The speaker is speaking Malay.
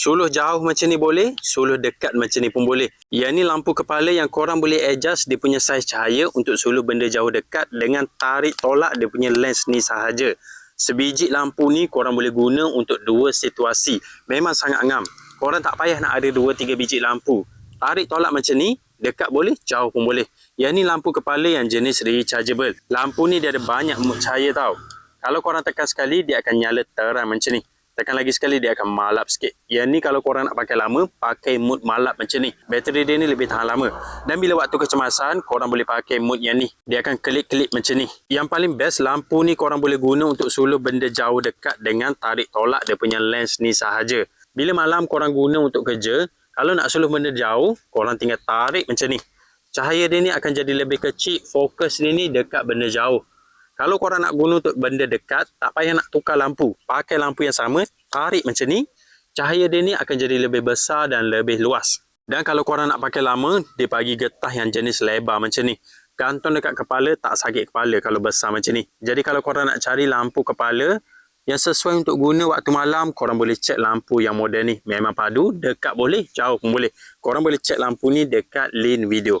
Suluh jauh macam ni boleh, suluh dekat macam ni pun boleh. Yang ni lampu kepala yang korang boleh adjust dia punya saiz cahaya untuk suluh benda jauh dekat dengan tarik tolak dia punya lens ni sahaja. Sebiji lampu ni korang boleh guna untuk dua situasi. Memang sangat ngam. Korang tak payah nak ada dua tiga biji lampu. Tarik tolak macam ni, dekat boleh, jauh pun boleh. Yang ni lampu kepala yang jenis rechargeable. Lampu ni dia ada banyak mood cahaya tau. Kalau korang tekan sekali, dia akan nyala terang macam ni. Tekan lagi sekali, dia akan malap sikit. Yang ni kalau korang nak pakai lama, pakai mood malap macam ni. Bateri dia ni lebih tahan lama. Dan bila waktu kecemasan, korang boleh pakai mood yang ni. Dia akan kelip-kelip macam ni. Yang paling best, lampu ni korang boleh guna untuk suluh benda jauh dekat dengan tarik tolak dia punya lens ni sahaja. Bila malam korang guna untuk kerja, kalau nak suluh benda jauh, korang tinggal tarik macam ni. Cahaya dia ni akan jadi lebih kecil, fokus dia ni dekat benda jauh. Kalau korang nak guna untuk benda dekat, tak payah nak tukar lampu. Pakai lampu yang sama, tarik macam ni. Cahaya dia ni akan jadi lebih besar dan lebih luas. Dan kalau korang nak pakai lama, dia bagi getah yang jenis lebar macam ni. Gantung dekat kepala, tak sakit kepala kalau besar macam ni. Jadi kalau korang nak cari lampu kepala yang sesuai untuk guna waktu malam, korang boleh cek lampu yang model ni. Memang padu, dekat boleh, jauh pun boleh. Korang boleh cek lampu ni dekat link video.